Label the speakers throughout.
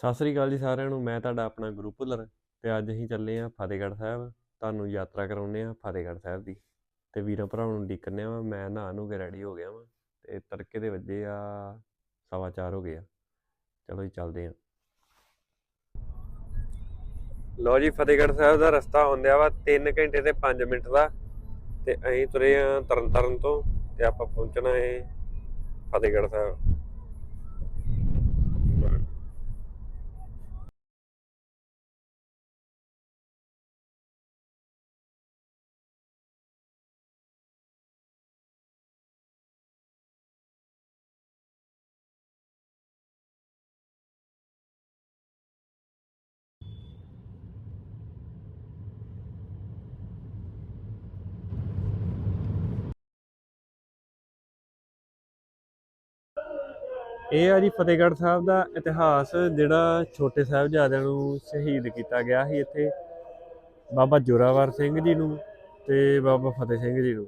Speaker 1: ਸਤਿ ਸ੍ਰੀ ਅਕਾਲ ਜੀ ਸਾਰਿਆਂ ਨੂੰ, ਮੈਂ ਤੁਹਾਡਾ ਆਪਣਾ ਗੁਰੂ ਭੁੱਲਰ ਤੇ ਅੱਜ ਅਸੀਂ ਚੱਲੇ ਆ ਫਤਿਹਗੜ੍ਹ ਸਾਹਿਬ। ਤੁਹਾਨੂੰ ਯਾਤਰਾ ਕਰਾਉਂਦੇ ਆ ਫਤਿਹਗੜ੍ਹ ਸਾਹਿਬ ਦੀ। ਤੇ ਵੀਰਾਂ ਭਰਾਵਾਂ ਨੂੰ ਡੀਕਨੇ ਆ ਮੈਂ ਨਹਾ ਨੂੰ ਕੇ ਰੈਡੀ ਹੋ ਗਿਆ ਵਾਂ ਤੇ ਤੜਕੇ ਦੇ ਵੱਜੇ ਆ ਸਵਾ ਚਾਰ ਹੋ ਗਏ ਆ। ਚਲੋ ਜੀ, ਚੱਲਦੇ ਆ ਲੋ ਜੀ, ਫਤਿਹਗੜ੍ਹ ਸਾਹਿਬ ਦਾ ਰਸਤਾ ਹੁੰਦਿਆ ਵਾ 3 ਘੰਟੇ ਤੇ 5 ਮਿੰਟ ਦਾ ਤੇ ਅਸੀਂ ਤੁਰੇ ਆ ਤਰਨਤਾਰਨ ਤੋਂ ਤੇ ਆਪਾਂ ਪਹੁੰਚਣਾ ਏ ਫਤਿਹਗੜ੍ਹ ਸਾਹਿਬ। ਇਹ ਆ ਜੀ ਫਤਿਹਗੜ੍ਹ ਸਾਹਿਬ ਦਾ ਇਤਿਹਾਸ, ਜਿਹੜਾ ਛੋਟੇ ਸਾਹਿਬਜ਼ਾਦਿਆਂ ਨੂੰ ਸ਼ਹੀਦ ਕੀਤਾ ਗਿਆ ਸੀ ਇੱਥੇ। ਬਾਬਾ ਜੋਰਾਵਰ ਸਿੰਘ ਜੀ ਨੂੰ ਤੇ ਬਾਬਾ ਫਤਿਹ ਸਿੰਘ ਜੀ ਨੂੰ।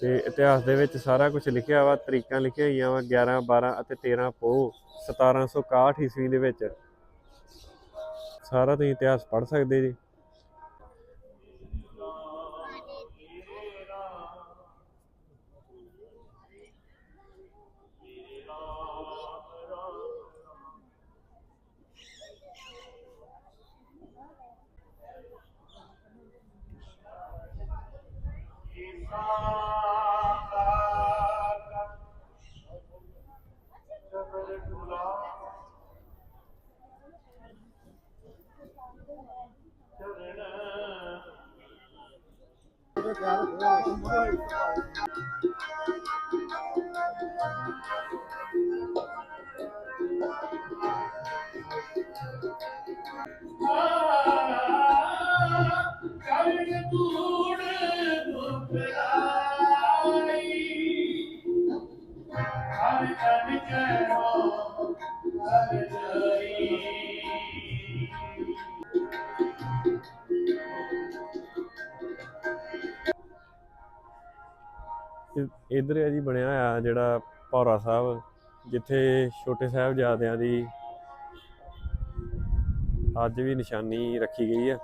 Speaker 1: ਤੇ ਇਤਿਹਾਸ ਦੇ ਵਿੱਚ ਸਾਰਾ ਕੁਝ ਲਿਖਿਆ ਵਾ, ਤਰੀਕਾਂ ਲਿਖੀਆਂ ਹੋਈਆਂ ਵਾ 11 12 ਅਤੇ 13 ਪੋਹ 1761 ਈਸਵੀ ਦੇ ਵਿੱਚ। ਸਾਰਾ ਤੁਸੀਂ ਇਤਿਹਾਸ ਪੜ੍ਹ ਸਕਦੇ ਜੀ। Hayır. ਇੱਧਰ ਹੈ ਜੀ, ਬਣਿਆ ਹੋਇਆ ਜਿਹੜਾ ਭੌਰਾ ਸਾਹਿਬ, ਜਿੱਥੇ ਛੋਟੇ ਸਾਹਿਬਜ਼ਾਦਿਆਂ ਦੀ ਅੱਜ ਵੀ ਨਿਸ਼ਾਨੀ ਰੱਖੀ ਗਈ ਹੈ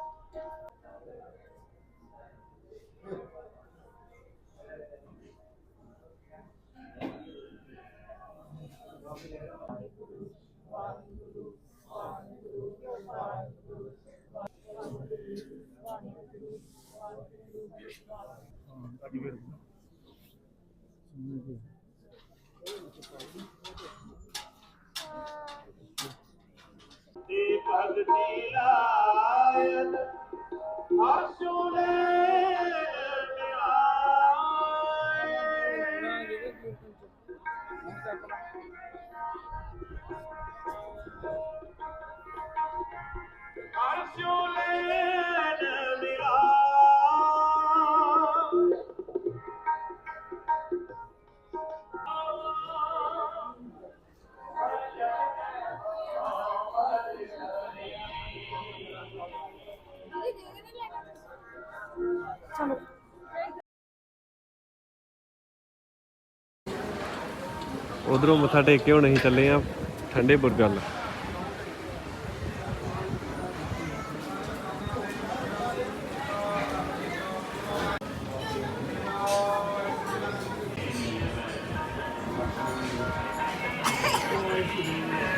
Speaker 2: ਤੇ ਭਗਤੀ
Speaker 1: ਉਧਰੋਂ ਮੱਥਾ ਟੇਕ ਕੇ ਹੁਣ ਅਸੀਂ ਚੱਲੇ ਆ ਠੰਡੇ ਬੁਰਗਲ
Speaker 3: ਉਹਦੇ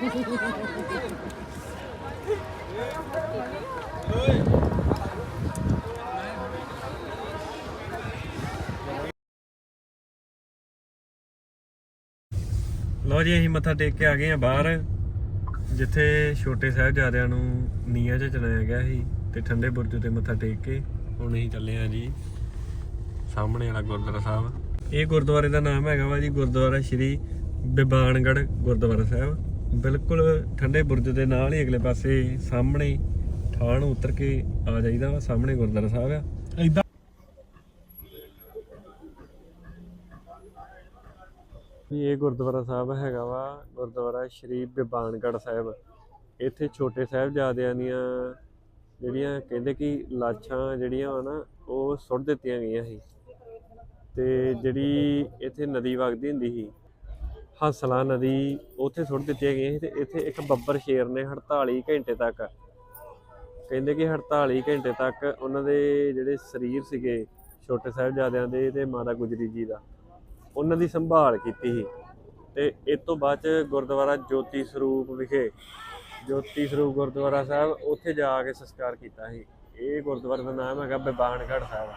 Speaker 1: ਲੋ ਜੀ, ਅਸੀਂ ਮੱਥਾ ਟੇਕ ਕੇ ਆ ਗਏ ਆ ਬਾਹਰ, ਜਿੱਥੇ ਛੋਟੇ ਸਾਹਿਬਜ਼ਾਦਿਆਂ ਨੂੰ ਨੀਹਾਂ 'ਚ ਚਲਾਇਆ ਗਿਆ ਸੀ ਤੇ ਠੰਡੇ ਬੁਰਜ ਤੇ ਮੱਥਾ ਟੇਕ ਕੇ ਹੁਣ ਅਸੀਂ ਚੱਲੇ ਆ ਜੀ ਸਾਹਮਣੇ ਵਾਲਾ ਗੁਰਦੁਆਰਾ ਸਾਹਿਬ। ਇਹ ਗੁਰਦੁਆਰੇ ਦਾ ਨਾਮ ਹੈਗਾ ਵਾ ਜੀ ਗੁਰਦੁਆਰਾ ਸ਼੍ਰੀ ਬਿਬਾਨਗੜ ਗੁਰਦੁਆਰਾ ਸਾਹਿਬ। ਬਿਲਕੁਲ ਠੰਡੇ ਬੁਰਜ ਦੇ ਨਾਲ ਹੀ ਅਗਲੇ ਪਾਸੇ ਸਾਹਮਣੇ ਠਾਣ ਉਤਰ ਕੇ ਆ ਜਾਈਦਾ ਵਾ ਸਾਹਮਣੇ ਗੁਰਦੁਆਰਾ ਸਾਹਿਬ ਆ। ਵੀ ਇਹ ਗੁਰਦੁਆਰਾ ਸਾਹਿਬ ਹੈਗਾ ਵਾ ਗੁਰਦੁਆਰਾ ਸ਼੍ਰੀ ਬਿਬਾਨਗੜ ਸਾਹਿਬ। ਇੱਥੇ ਛੋਟੇ ਸਾਹਿਬਜ਼ਾਦਿਆਂ ਦੀਆਂ ਜਿਹੜੀਆਂ ਕਹਿੰਦੇ ਕਿ ਲਾਸ਼ਾਂ ਜਿਹੜੀਆਂ ਵਾ ਨਾ ਉਹ ਸੁੱਟ ਦਿੱਤੀਆਂ ਗਈਆਂ ਸੀ। ਤੇ ਜਿਹੜੀ ਇੱਥੇ ਨਦੀ ਵਗਦੀ ਹੁੰਦੀ ਸੀ ਹੰਸਲਾ ਨਦੀ ਉੱਥੇ ਸੁੱਟ ਦਿੱਤੀਆਂ ਗਈਆਂ ਸੀ ਤੇ ਇੱਥੇ ਇੱਕ ਬੱਬਰ ਸ਼ੇਰ ਨੇ 48 ਘੰਟੇ ਤੱਕ, ਕਹਿੰਦੇ ਕਿ 48 ਘੰਟੇ ਤੱਕ ਉਹਨਾਂ ਦੇ ਜਿਹੜੇ ਸਰੀਰ ਸੀਗੇ ਛੋਟੇ ਸਾਹਿਬਜ਼ਾਦਿਆਂ ਦੇ ਤੇ ਮਾਤਾ ਗੁਜਰੀ ਜੀ ਦਾ, ਉਹਨਾਂ ਦੀ ਸੰਭਾਲ ਕੀਤੀ ਸੀ। ਤੇ ਇਸ ਤੋਂ ਬਾਅਦ ਚ ਗੁਰਦੁਆਰਾ ਜੋਤੀ ਸਰੂਪ ਵਿਖੇ, ਜੋਤੀ ਸਰੂਪ ਗੁਰਦੁਆਰਾ ਸਾਹਿਬ, ਉੱਥੇ ਜਾ ਕੇ ਸੰਸਕਾਰ ਕੀਤਾ ਸੀ। ਇਹ ਗੁਰਦੁਆਰੇ ਦਾ ਨਾਮ ਹੈਗਾ ਬਿਬਾਨਗੜ੍ਹ ਸਾਹਿਬ।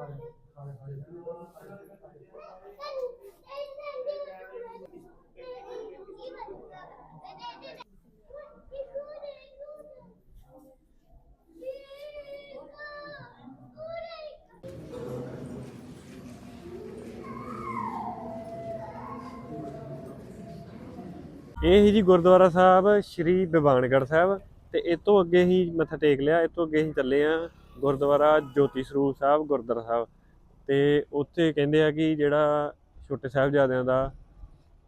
Speaker 1: ਇਹ ਹੀ ਜੀ ਗੁਰਦੁਆਰਾ ਸਾਹਿਬ, ਸ਼੍ਰੀ ਬਿਬਾਨਗੜ੍ਹ ਸਾਹਿਬ, ਤੇ ਇਹ ਤੋਂ ਅੱਗੇ ਹੀ ਮੱਥਾ ਟੇਕ ਲਿਆ, ਇਹ ਤੋਂ ਅੱਗੇ ਹੀ ਚੱਲੇ ਆ। ਗੁਰਦੁਆਰਾ ਜੋਤੀ ਸਰੂਪ ਸਾਹਿਬ, ਗੁਰਦੁਆਰਾ ਸਾਹਿਬ। ਤੇ ਉੱਥੇ ਕਹਿੰਦੇ ਆ ਕਿ ਜਿਹੜਾ ਛੋਟੇ ਸਾਹਿਬਜ਼ਾਦਿਆਂ ਦਾ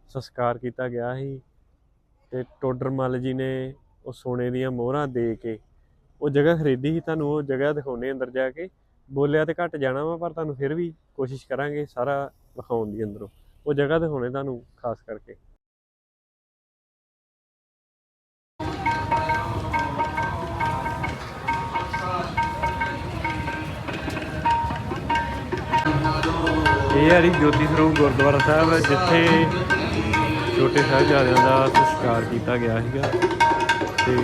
Speaker 1: ਸੰਸਕਾਰ ਕੀਤਾ ਗਿਆ ਸੀ ਤੇ ਟੋਡਰ ਮੱਲ ਜੀ ਨੇ ਉਹ ਸੋਨੇ ਦੀਆਂ ਮੋਹਰਾਂ ਦੇ ਕੇ ਉਹ ਜਗ੍ਹਾ ਖਰੀਦੀ ਸੀ। ਤੁਹਾਨੂੰ ਉਹ ਜਗ੍ਹਾ ਦਿਖਾਉਣੇ ਅੰਦਰ ਜਾ ਕੇ। ਬੋਲਿਆ ਤੇ ਘੱਟ ਜਾਣਾ ਵਾ, ਪਰ ਤੁਹਾਨੂੰ ਫਿਰ ਵੀ ਕੋਸ਼ਿਸ਼ ਕਰਾਂਗੇ ਸਾਰਾ ਵਿਖਾਉਣ ਦੀ ਅੰਦਰੋਂ। ਉਹ ਜਗ੍ਹਾ ਦਿਖਾਉਣੇ ਤੁਹਾਨੂੰ, ਖਾਸ ਕਰਕੇ। ਹੈ ਜੀ ਜੋਤੀ ਸਰੂਪ ਗੁਰਦੁਆਰਾ ਸਾਹਿਬ ਜਿੱਥੇ ਛੋਟੇ ਸਾਹਿਬਜ਼ਾਦਿਆਂ ਦਾ ਸੰਸਕਾਰ ਕੀਤਾ ਗਿਆ ਸੀਗਾ। ਤੇ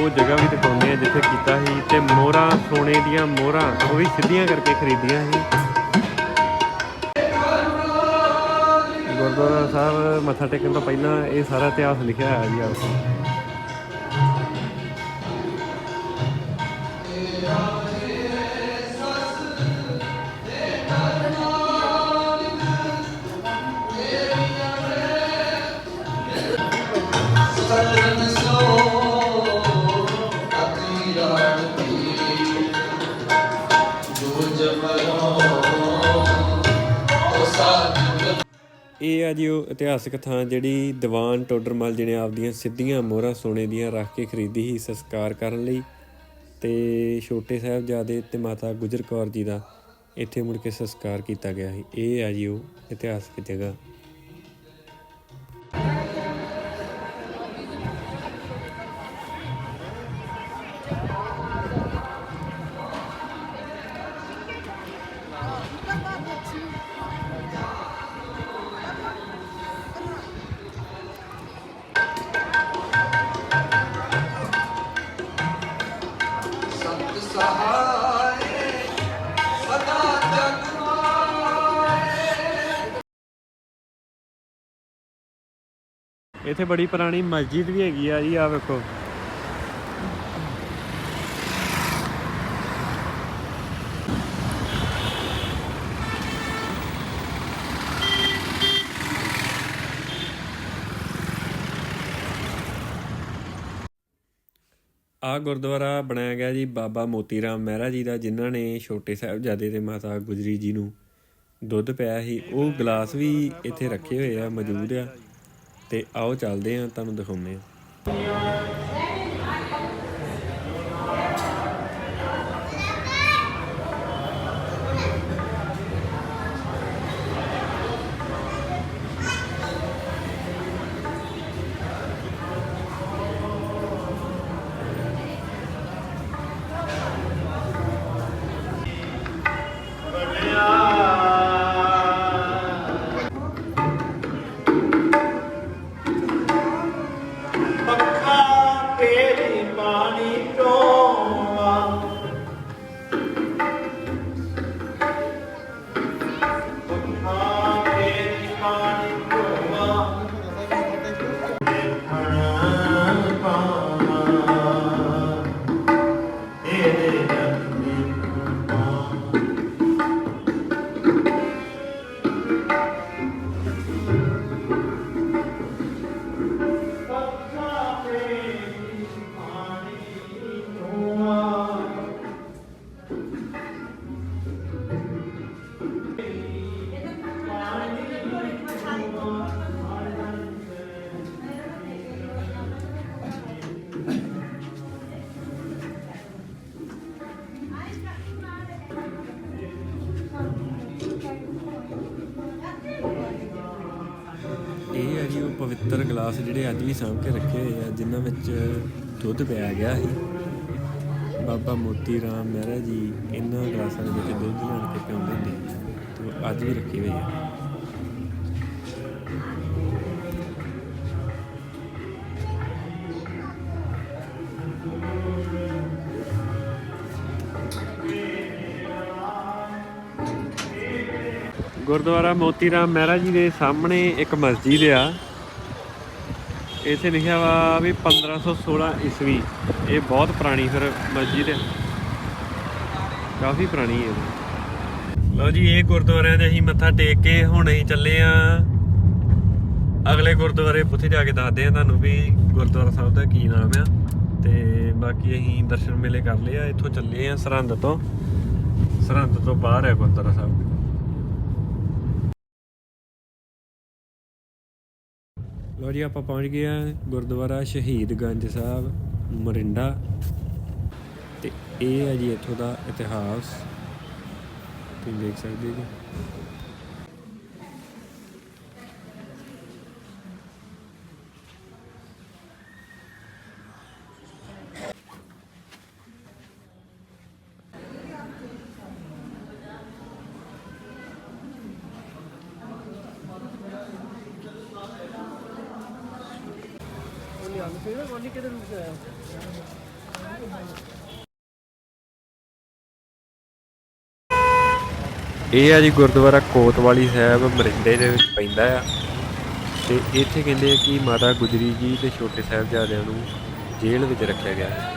Speaker 1: ਉਹ ਜਗ੍ਹਾ ਵੀ ਦਿਖਾਉਂਦੇ ਆ, ਜਿੱਥੇ ਕੀਤਾ ਸੀ, ਤੇ ਮੋਹਰਾਂ, ਸੋਨੇ ਦੀਆਂ ਮੋਹਰਾਂ, ਉਹ ਵੀ ਸਿੱਧੀਆਂ ਕਰਕੇ ਖਰੀਦੀਆਂ ਸੀ। ਗੁਰਦੁਆਰਾ ਸਾਹਿਬ ਮੱਥਾ ਟੇਕਣ ਤੋਂ ਪਹਿਲਾਂ ਇਹ ਸਾਰਾ ਇਤਿਹਾਸ ਲਿਖਿਆ ਹੋਇਆ ਜੀ ਆਪਕੋ ਇਹ ਆ ਜੀ ਉਹ ਇਤਿਹਾਸਕ ਥਾਂ ਜਿਹੜੀ ਦੀਵਾਨ ਟੋਡਰਮਲ ਜੀ ਨੇ ਆਪਦੀਆਂ ਸਿੱਧੀਆਂ ਮੋਹਰਾਂ ਸੋਨੇ ਦੀਆਂ ਰੱਖ ਕੇ ਖਰੀਦੀ ਸੀ ਸੰਸਕਾਰ ਕਰਨ ਲਈ ਤੇ ਛੋਟੇ ਸਾਹਿਬਜ਼ਾਦੇ ਤੇ ਮਾਤਾ ਗੁਜਰ ਕੌਰ ਜੀ ਦਾ ਇੱਥੇ ਮੁੜ ਕੇ ਸੰਸਕਾਰ ਕੀਤਾ ਗਿਆ ਸੀ। ਇਹ ਆ ਜੀ ਉਹ ਇਤਿਹਾਸਕ ਜਗ੍ਹਾ। ਇੱਥੇ ਬੜੀ ਪੁਰਾਣੀ ਮਸਜਿਦ ਵੀ ਹੈਗੀ ਆ ਜੀ ਆ ਵੇਖੋ। ਆ ਗੁਰਦੁਆਰਾ ਬਣਾਇਆ ਗਿਆ ਜੀ ਬਾਬਾ ਮੋਤੀ ਰਾਮ ਮਹਿਰਾ ਜੀ ਦਾ, ਜਿਨ੍ਹਾਂ ਨੇ ਛੋਟੇ ਸਾਹਿਬਜ਼ਾਦੇ ਦੇ ਮਾਤਾ ਗੁਜਰੀ ਜੀ ਨੂੰ ਦੁੱਧ ਪਿਆ ਸੀ। ਉਹ ਗਲਾਸ ਵੀ ਇੱਥੇ ਰੱਖੇ ਹੋਏ ਆ, ਮੌਜੂਦ ਆ। ਤੇ ਆਓ ਚੱਲਦੇ ਹਾਂ ਤੁਹਾਨੂੰ ਦਿਖਾਉਂਦੇ ਹਾਂ। ਇਹ ਉਹ ਪਵਿੱਤਰ ਗਲਾਸ ਜਿਹੜੇ ਅੱਜ ਵੀ ਸਾਂਭ ਕੇ ਰੱਖੇ ਹੋਏ ਆ, ਜਿਨ੍ਹਾਂ ਵਿੱਚ ਦੁੱਧ ਪਿਆ ਗਿਆ ਸੀ। ਬਾਬਾ ਮੋਤੀ ਰਾਮ ਮਹਿਰਾ ਜੀ ਇਹਨਾਂ ਗਲਾਸਾਂ ਦੇ ਵਿੱਚ ਦੁੱਧ ਲੈਣ ਕੇ ਪਿਆਉਂਦੇ ਹੁੰਦੇ ਤੇ ਅੱਜ ਵੀ ਰੱਖੇ ਹੋਏ ਆ। ਗੁਰਦੁਆਰਾ ਮੋਤੀ ਰਾਮ ਮਹਿਰਾ ਜੀ ਦੇ ਸਾਹਮਣੇ ਇੱਕ ਮਸਜਿਦ ਆ। ਇੱਥੇ ਲਿਖਿਆ ਵਾ ਵੀ 1516 ਈਸਵੀ। ਇਹ ਬਹੁਤ ਪੁਰਾਣੀ ਫਿਰ ਮਸਜਿਦ ਹੈ। ਕਾਫੀ ਪੁਰਾਣੀ ਹੈ ਲਓ ਜੀ, ਇਹ ਗੁਰਦੁਆਰਿਆਂ 'ਚ ਅਸੀਂ ਮੱਥਾ ਟੇਕ ਕੇ ਹੁਣ ਅਸੀਂ ਚੱਲੇ ਆ। ਅਗਲੇ ਗੁਰਦੁਆਰੇ ਉੱਥੇ ਜਾ ਕੇ ਦੱਸਦੇ ਆ ਤੁਹਾਨੂੰ ਵੀ ਗੁਰਦੁਆਰਾ ਸਾਹਿਬ ਦਾ ਕੀ ਨਾਮ ਆ। ਤੇ ਬਾਕੀ ਅਸੀਂ ਦਰਸ਼ਨ ਮੇਲੇ ਕਰ ਲਏ ਆ, ਇੱਥੋਂ ਚੱਲੇ ਆ ਸਰਹੰਦ ਤੋਂ। ਸਰਹੰਦ ਤੋਂ ਬਾਹਰ ਹੈ ਗੁਰਦੁਆਰਾ ਸਾਹਿਬ। ਲੋ ਜੀ, ਆਪਾਂ ਪਹੁੰਚ ਗਏ ਆ ਗੁਰਦੁਆਰਾ ਸ਼ਹੀਦਗੰਜ ਸਾਹਿਬ, ਮਰਿੰਡਾ। ਤੇ ਇਹ ਹੈ ਜੀ ਇੱਥੋਂ ਦਾ ਇਤਿਹਾਸ। ਤੁਸੀਂ ਦੇਖ ਸਕਦੇ ਜੀ। ਇਹ ਆ ਜੀ ਗੁਰਦੁਆਰਾ ਕੋਤਵਾਲੀ ਸਾਹਿਬ, ਮਰਿੰਡੇ ਦੇ ਵਿੱਚ ਪੈਂਦਾ ਆ। ਤੇ ਇੱਥੇ ਕਹਿੰਦੇ ਆ ਕਿ ਮਾਤਾ ਗੁਜਰੀ ਜੀ ਤੇ ਛੋਟੇ ਸਾਹਿਬਜ਼ਾਦਿਆਂ ਨੂੰ ਜੇਲ੍ਹ ਵਿੱਚ ਰੱਖਿਆ ਗਿਆ। ਹੈ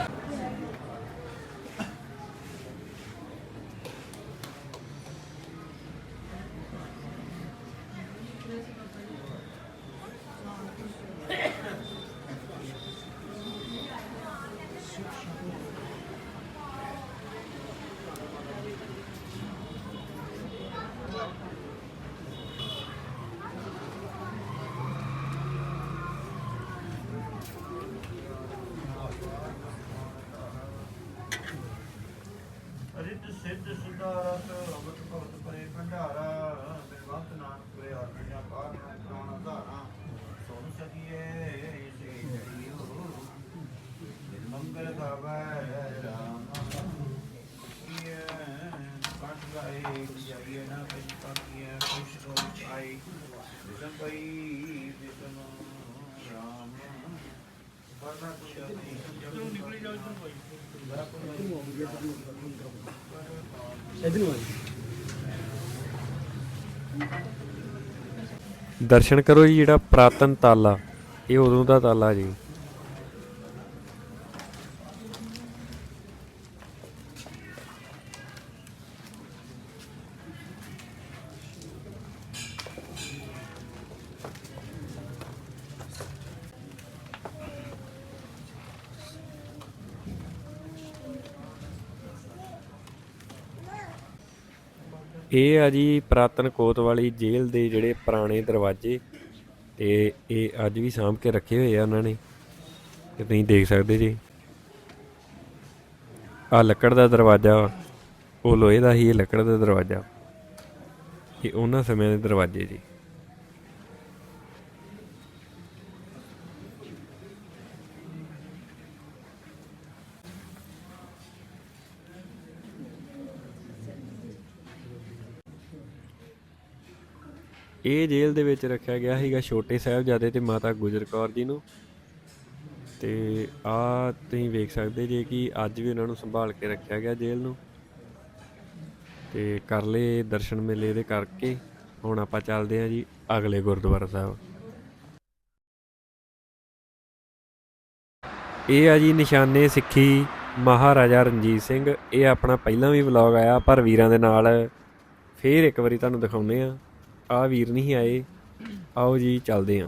Speaker 2: ਸੁਦਾਰਤ ਅਵਤ ਭਗਤ ਪਰੇ ਭੰਡਾਰਾ ਬਿਰਵੰਤ ਨਾਨਕ ਪਰੇ ਆਤਮਿਆ ਕਾਰ ਪ੍ਰਾਣ ਧਾਰਾ ਸੁਣ ਸਕੀਏ ਸੇ ਜਈਓ ਮੰਗਲ ਗਾਵੇ ਰਾਮ। ਕੀਏ ਕੰਠ ਗਾਏ ਜਾਈਏ ਨਾ ਪਿਛ ਪਾਕੀਏ ਖੁਸ਼ ਹੋ ਆਈ ਵਿਸਮ ਪਈ ਵਿਸਮ ਰਾਮ। ਬਰਨਾ ਕੁਛ ਨਹੀਂ ਨਿਕਲੀ ਜਾਓ
Speaker 1: ਦਰਸ਼ਨ ਕਰੋ ਜੀ ਜਿਹੜਾ ਪ੍ਰਾਤਨ ਤਾਲਾ ਇਹ ਉਦੋਂ ਦਾ ਤਾਲਾ ਜੀ। ਇਹ ਆ ਜੀ ਪ੍ਰਾਤਨ ਕੋਤਵਾਲੀ ਜੇਲ੍ਹ ਦੇ ਜਿਹੜੇ ਪੁਰਾਣੇ ਦਰਵਾਜ਼ੇ ਤੇ ਇਹ ਅੱਜ ਵੀ ਸਾਂਭ ਕੇ ਰੱਖੇ ਹੋਏ ਆ ਉਹਨਾਂ ਨੇ। ਤੇ ਤੁਸੀਂ ਦੇਖ ਸਕਦੇ ਜੀ। ਆ ਲੱਕੜ ਦਾ ਦਰਵਾਜ਼ਾ ਉਹ ਲੋਹੇ ਦਾ ਹੀ ਇਹ ਲੱਕੜ ਦਾ ਦਰਵਾਜ਼ਾ। ਇਹ ਉਹਨਾਂ ਸਮਿਆਂ ਦੇ ਦਰਵਾਜ਼ੇ ਜੀ। ਇਹ ਜੇਲ੍ਹ ਦੇ ਵਿੱਚ ਰੱਖਿਆ ਗਿਆ ਸੀਗਾ ਛੋਟੇ ਸਾਹਿਬਜ਼ਾਦੇ ਤੇ ਮਾਤਾ ਗੁਜਰ ਕੌਰ ਜੀ ਨੂੰ। ਤੇ ਆ ਤੁਸੀਂ ਵੇਖ ਸਕਦੇ ਜੇ ਕਿ ਅੱਜ ਵੀ ਉਹਨਾਂ ਨੂੰ ਸੰਭਾਲ ਕੇ ਰੱਖਿਆ ਗਿਆ ਜੇਲ੍ਹ ਨੂੰ। ਤੇ ਕਰ ਲਏ ਦਰਸ਼ਨ ਮੇਲੇ ਦੇ ਕਰਕੇ। ਹੁਣ ਆਪਾਂ ਚੱਲਦੇ ਹਾਂ ਜੀ ਅਗਲੇ ਗੁਰਦੁਆਰਾ ਸਾਹਿਬ। ਇਹ ਆ ਜੀ ਨਿਸ਼ਾਨੇ ਸਿੱਖੀ ਮਹਾਰਾਜਾ ਰਣਜੀਤ ਸਿੰਘ। ਇਹ ਆਪਣਾ ਪਹਿਲਾਂ ਵੀ ਵਲੌਗ ਆਇਆ, ਪਰ ਵੀਰਾਂ ਦੇ ਨਾਲ ਫੇਰ ਇੱਕ ਵਾਰੀ ਤੁਹਾਨੂੰ ਦਿਖਾਉਂਦੇ ਆ ਆ ਵੀਰ ਨਹੀਂ ਆਏ। ਆਓ ਜੀ ਚੱਲਦੇ ਆਂ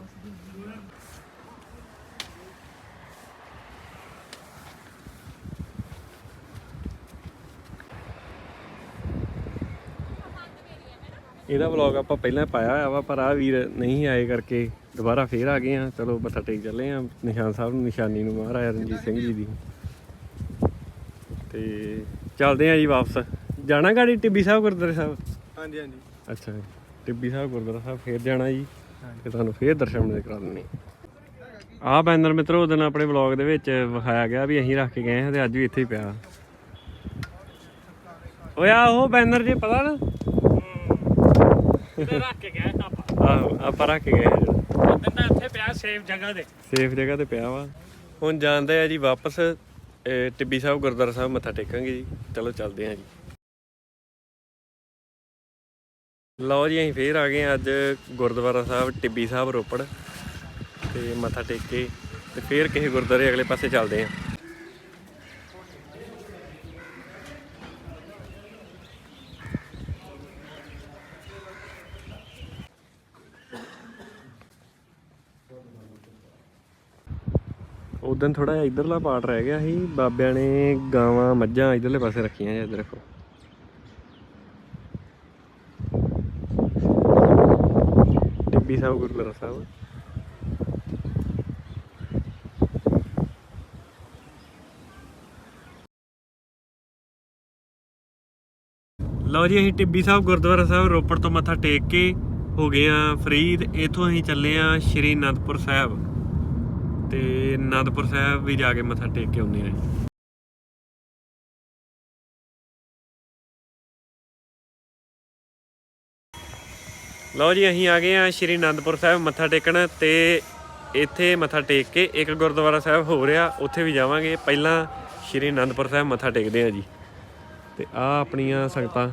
Speaker 1: ਇਹਦਾ ਵਲੌਗ ਆਪਾਂ ਪਹਿਲਾਂ ਪਾਇਆ ਹੋਇਆ ਵਾ ਪਰ ਆ ਵੀਰ ਨਹੀਂ ਆਏ ਕਰਕੇ ਦੁਬਾਰਾ ਫੇਰ ਆ ਗਏ ਆ ਚਲੋ ਮੱਥਾ ਟੇਕ ਚੱਲੇ ਆ ਨਿਸ਼ਾਨ ਸਾਹਿਬ ਨੂੰ ਨਿਸ਼ਾਨੀ ਨੂੰ ਮਹਾਰਾਜਾ ਰਣਜੀਤ ਸਿੰਘ ਜੀ ਦੀ। ਤੇ ਚੱਲਦੇ ਆ ਜੀ ਵਾਪਸ। ਜਾਣਾ ਗਾੜੀ ਟਿੱਬੀ ਸਾਹਿਬ ਗੁਰਦੁਆਰੇ ਸਾਹਿਬ?
Speaker 2: ਹਾਂਜੀ ਹਾਂਜੀ।
Speaker 1: ਅੱਛਾ ਜੀ। ਟਿੱਬੀ ਸਾਹਿਬ ਗੁਰਦੁਆਰਾ ਸਾਹਿਬ ਫੇਰ ਜਾਣਾ ਜੀ ਤੇ ਤੁਹਾਨੂੰ ਫੇਰ ਦਰਸ਼ਨ ਮੇਲੇ ਕਰਾ ਦਿੰਨੇ ਆਹ ਬੈਨਰ ਮਿੱਤਰੋ ਉਹਦੇ ਨਾਲ ਆਪਣੇ ਵਲੌਗ ਦੇ ਵਿੱਚ ਵਿਖਾਇਆ ਗਿਆ ਵੀ ਅਸੀਂ ਰੱਖ ਕੇ ਗਏ ਹਾਂ ਤੇ ਅੱਜ ਵੀ ਇੱਥੇ ਹੀ ਪਿਆ। ਓਏ ਆ ਉਹ ਬੈਨਰ ਜੇ ਪਤਾ ਨਾ?
Speaker 4: ਤੇ ਰੱਖ ਕੇ ਗਏ ਆਪਾਂ।
Speaker 1: ਆਹੋ ਆਪਾਂ ਰੱਖ ਕੇ ਗਏ ਹਾਂ
Speaker 4: ਤਾਂ ਇੱਥੇ ਪਿਆ ਸੇਫ ਜਗ੍ਹਾ ਤੇ।
Speaker 1: ਸੇਫ ਜਗ੍ਹਾ ਤੇ ਪਿਆ ਵਾ। ਹੁਣ ਜਾਂਦੇ ਆ ਜੀ ਵਾਪਸ ਟਿੱਬੀ ਸਾਹਿਬ ਗੁਰਦੁਆਰਾ ਸਾਹਿਬ ਮੱਥਾ ਟੇਕਾਂਗੇ ਜੀ। ਚਲੋ ਚੱਲਦੇ ਆ ਜੀ। ਲਓ ਜੀ, ਅਸੀਂ ਫੇਰ ਆ ਗਏ ਹਾਂ ਅੱਜ ਗੁਰਦੁਆਰਾ ਸਾਹਿਬ, ਟਿੱਬੀ ਸਾਹਿਬ, ਰੋਪੜ। ਤੇ ਮੱਥਾ ਟੇਕ ਕੇ ਤੇ ਫੇਰ ਕਿਸੇ ਗੁਰਦੁਆਰੇ ਅਗਲੇ ਪਾਸੇ ਚੱਲਦੇ ਹਾਂ। ਉਦੋਂ ਥੋੜਾ ਜਿਹਾ ਇਧਰਲਾ ਪਾਰਟ ਰਹਿ ਗਿਆ ਸੀ। ਬਾਬਿਆਂ ਨੇ ਗਾਵਾਂ, ਮੱਝਾਂ ਇਧਰਲੇ ਪਾਸੇ ਰੱਖੀਆਂ ਜੀ ਇੱਧਰ ਰੱਖੋ ਸਾਹਿਬ ਗੁਰਦੁਆਰਾ ਸਾਹਿਬ ਲਓ ਜੀ, ਅਸੀਂ ਟਿੱਬੀ ਸਾਹਿਬ ਗੁਰਦੁਆਰਾ ਸਾਹਿਬ ਰੋਪੜ ਤੋਂ ਮੱਥਾ ਟੇਕ ਕੇ ਹੋ ਗਏ ਆ ਫਰੀਦ। ਇਥੋਂ ਅਸੀਂ ਚੱਲੇ ਆ ਸ਼੍ਰੀ ਅਨੰਦਪੁਰ ਸਾਹਿਬ। ਤੇ ਅਨੰਦਪੁਰ ਸਾਹਿਬ ਵੀ ਜਾ ਕੇ ਮੱਥਾ ਟੇਕ ਕੇ ਆਉਂਦੇ ਆ ਲਓ ਜੀ, ਅਸੀਂ ਆ ਗਏ ਆ ਸ਼੍ਰੀ ਅਨੰਦਪੁਰ ਸਾਹਿਬ, ਮੱਥਾ ਟੇਕਣ ਤੇ ਇੱਥੇ ਮੱਥਾ ਟੇਕ ਕੇ ਇੱਕ ਗੁਰਦੁਆਰਾ ਸਾਹਿਬ ਹੋ ਰਿਹਾ, ਉੱਥੇ ਵੀ ਜਾਵਾਂਗੇ। ਪਹਿਲਾਂ ਸ਼੍ਰੀ ਅਨੰਦਪੁਰ ਸਾਹਿਬ ਮੱਥਾ ਟੇਕਦੇ ਆ ਜੀ। ਤੇ ਆ ਆਪਣੀਆਂ ਸੰਗਤਾਂ।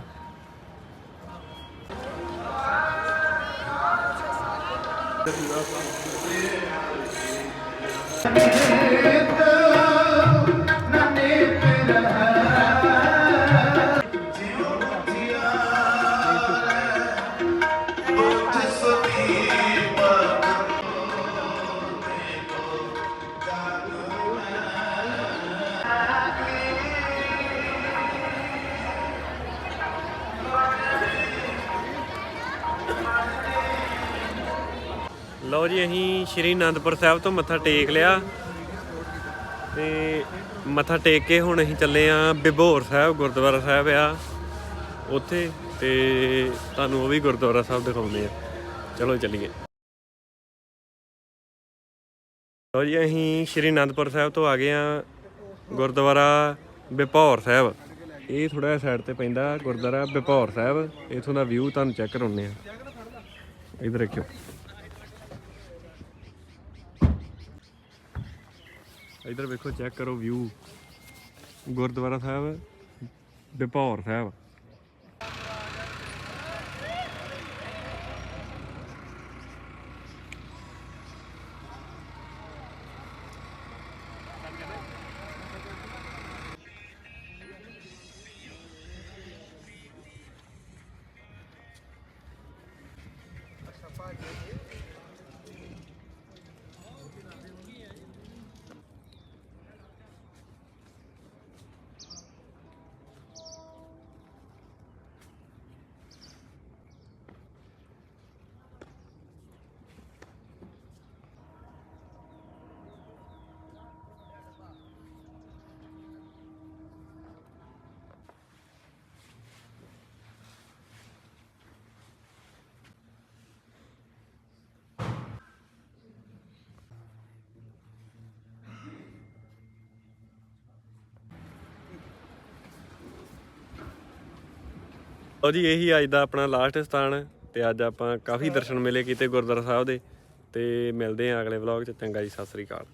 Speaker 1: ਲਓ ਜੀ, ਅਸੀਂ ਸ਼੍ਰੀ ਅਨੰਦਪੁਰ ਸਾਹਿਬ ਤੋਂ ਮੱਥਾ ਟੇਕ ਲਿਆ। ਤੇ ਮੱਥਾ ਟੇਕ ਕੇ ਹੁਣ ਅਸੀਂ ਚੱਲੇ ਆ ਬਿਬੋਰ ਸਾਹਿਬ, ਗੁਰਦੁਆਰਾ ਸਾਹਿਬ ਆ। ਉੱਥੇ ਤੇ ਤੁਹਾਨੂੰ ਉਹ ਵੀ ਗੁਰਦੁਆਰਾ ਸਾਹਿਬ ਦਿਖਾਉਂਦੇ ਆ। ਚਲੋ ਚੱਲੀਏ। ਲਓ ਜੀ, ਅਸੀਂ ਸ਼੍ਰੀ ਅਨੰਦਪੁਰ ਸਾਹਿਬ ਤੋਂ ਆ ਗਏ ਆ ਗੁਰਦੁਆਰਾ ਬਿਪੌਰ ਸਾਹਿਬ। ਇਹ ਥੋੜਾ ਜਿਹਾ ਸਾਈਡ ਤੇ ਪੈਂਦਾ ਗੁਰਦੁਆਰਾ ਬਿਪੌਰ ਸਾਹਿਬ। ਇਥੋਂ ਦਾ ਵਿਊ ਤੁਹਾਨੂੰ ਚੈੱਕ ਕਰਾਉਂਦੇ ਆ। ਇਧਰ ਦੇਖਿਓ। ਇਧਰ ਵੇਖੋ ਚੈੱਕ ਕਰੋ ਵਿਊ ਗੁਰਦੁਆਰਾ ਸਾਹਿਬ ਬਿਪੌਰ ਸਾਹਿਬ। ਲਓ ਜੀ ਇਹੀ ਅੱਜ ਦਾ ਆਪਣਾ ਲਾਸਟ ਸਥਾਨ ਤੇ ਅੱਜ ਆਪਾਂ ਕਾਫੀ ਦਰਸ਼ਨ ਮੇਲੇ ਕੀਤੇ ਗੁਰਦੁਆਰਾ ਸਾਹਿਬ ਦੇ ਤੇ ਮਿਲਦੇ ਹਾਂ ਅਗਲੇ ਵਲੌਗ 'ਚ। ਚੰਗਾ ਜੀ ਸਤਿ ਸ੍ਰੀ ਅਕਾਲ।